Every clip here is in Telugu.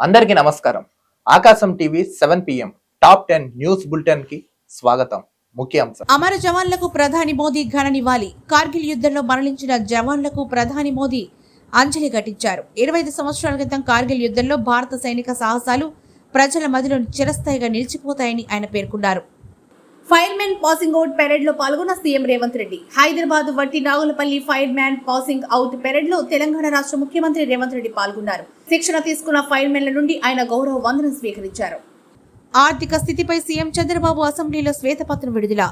అందరికీ నమస్కారం. Aakasam TV seven PM top ten news బులెటిన్కి స్వాగతం ముఖ్యాంశం అమర జవాన్లకు ప్రధాని మోదీ ఘన నివాళి. కార్గిల్ యుద్ధంలో మరణించిన జవాన్లకు ప్రధాని మోదీ అంజలి ఘటించారు. ఇరవై ఐదు సంవత్సరాల క్రితం కార్గిల్ యుద్ధంలో భారత సైనిక సాహసాలు ప్రజల మదిలో చిరస్థాయిగా నిలిచిపోతాయని ఆయన పేర్కొన్నారు. ఫైర్ మ్యాన్ పాసింగ్ అవుట్ పెరేడ్లో పాల్గొన్న CM Revanth Reddy. Hyderabad Vatti Nagulapalli fire man passing out పెరేడ్లో Telangana రాష్ట్ర ముఖ్యమంత్రి రేవంత్ రెడ్డి పాల్గొన్నారు. శిక్షణ తీసుకున్న ఫైర్ మెన్ల నుండి ఆయన గౌరవ వందనం స్వీకరించారు. ఆర్థిక స్థితిపై సీఎం చంద్రబాబు అసెంబ్లీలో శ్వేతపత్రం విడుదల.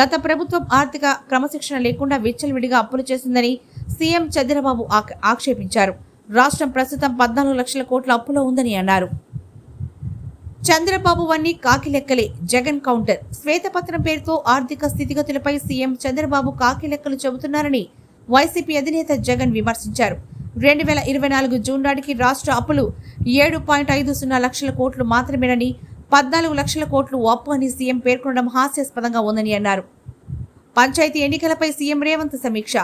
గత ప్రభుత్వం ఆర్థిక క్రమశిక్షణ లేకుండా విచ్చలవిడిగా అప్పులు చేసిందని సీఎం చంద్రబాబు ఆక్షేపించారు. రాష్ట్రం ప్రస్తుతం పద్నాలుగు లక్షల కోట్ల అప్పులో ఉందని అన్నారు. చంద్రబాబు వన్ని కాకి లెక్కలే. జగన్ కౌంటర్. శ్వేతపత్రం పేరుతో ఆర్థిక స్థితిగతులపై సీఎం చంద్రబాబు కాకి లెక్కలు చెబుతున్నారని వైసీపీ అధినేత జగన్ విమర్శించారు. రెండు వేల ఇరవై నాలుగు జూన్ నాటికి రాష్ట్ర అప్పులు ఏడు పాయింట్ ఐదు సున్నా లక్షల కోట్లు మాత్రమేనని పద్నాలుగు లక్షల కోట్లు అప్పు అని సీఎం పేర్కొనడం హాస్యాస్పదంగా ఉందని అన్నారు. పంచాయతీ ఎన్నికలపై సీఎం రేవంత్ సమీక్ష.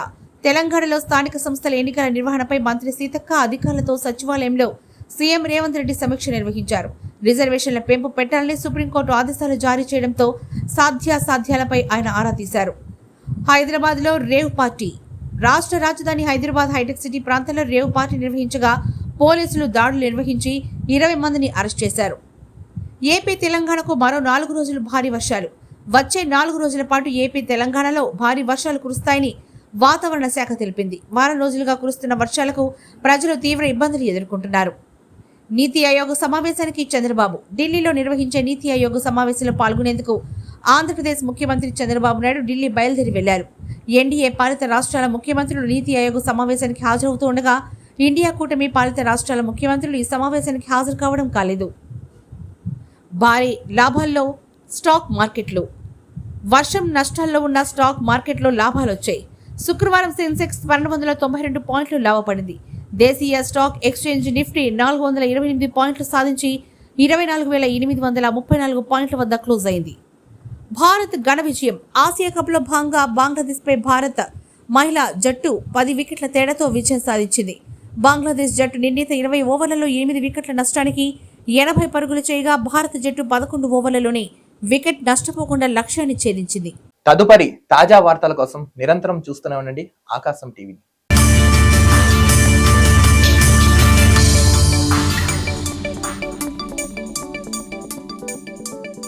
తెలంగాణలో స్థానిక సంస్థల ఎన్నికల నిర్వహణపై మంత్రి సీతక్క అధికారులతో సచివాలయంలో సీఎం రేవంత్ రెడ్డి సమీక్ష నిర్వహించారు. రిజర్వేషన్ల పెంపు పెట్టాలని సుప్రీంకోర్టు ఆదేశాలు జారీ చేయడంతో సాధ్యాసాధ్యాలపై ఆయన ఆరా తీశారు. హైదరాబాద్లో రేవ్ పార్టీ రాష్ట్ర రాజధాని హైదరాబాద్ హైటెక్ సిటీ ప్రాంతంలో రేవ్ పార్టీ నిర్వహించగా పోలీసులు దాడులు నిర్వహించి ఇరవై మందిని అరెస్ట్ చేశారు. ఏపీ తెలంగాణకు మరో నాలుగు రోజులు భారీ వర్షాలు. వచ్చే నాలుగు రోజుల పాటు ఏపీ తెలంగాణలో భారీ వర్షాలు కురుస్తాయని వాతావరణ శాఖ తెలిపింది. వారం రోజులుగా కురుస్తున్న వర్షాలకు ప్రజలు తీవ్ర ఇబ్బందులు ఎదుర్కొంటున్నారు. నీతి ఆయోగ్ సమావేశానికి చంద్రబాబు. ఢిల్లీలో నిర్వహించే నీతి ఆయోగ్ సమావేశంలో పాల్గొనేందుకు ఆంధ్రప్రదేశ్ ముఖ్యమంత్రి చంద్రబాబు నాయుడు ఢిల్లీ బయలుదేరి వెళ్ళారు. ఎన్డీఏ పాలిత రాష్ట్రాల ముఖ్యమంత్రులు నీతి ఆయోగ్ సమావేశానికి హాజరవుతూ ఉండగా ఇండియా కూటమి పాలిత రాష్ట్రాల ముఖ్యమంత్రులు ఈ సమావేశానికి హాజరు కావడం కాలేదు. భారీ లాభాల్లో స్టాక్ మార్కెట్లు. వర్షం నష్టాల్లో ఉన్న స్టాక్ మార్కెట్లో లాభాలు వచ్చాయి శుక్రవారం సెన్సెక్స్ పన్నెండు వందల తొంభై రెండు పాయింట్లు లాభపడింది. దేశీయ స్టాక్ ఎక్స్చేంజ్ నిఫ్టీ నాలుగు వందల ఇరవై ఎనిమిది పాయింట్లు సాధించి ఇరవై నాలుగు వేల ఎనిమిది వందల ముప్పై నాలుగు పాయింట్ల వద్ద క్లోజ్ అయింది. భారత్ ఘన విజయం. ఆసియా కప్లో భాగంగా బంగ్లాదేశ్పై భారత్ మహిళా జట్టు పది వికెట్ల తేడాతో విజయం సాధించింది. బంగ్లాదేశ్ జట్టు నిర్ణీత ఇరవై ఓవర్లలో ఎనిమిది వికెట్ల నష్టానికి ఎనభై పరుగులు చేయగా భారత జట్టు పదకొండు ఓవర్లలోనే వికెట్ నష్టపోకుండా లక్ష్యాన్ని ఛేదించింది. తదుపరి తాజా వార్తల కోసం నిరంతరం చూస్తూనే ఉండండి. ఆకాశం టీవీ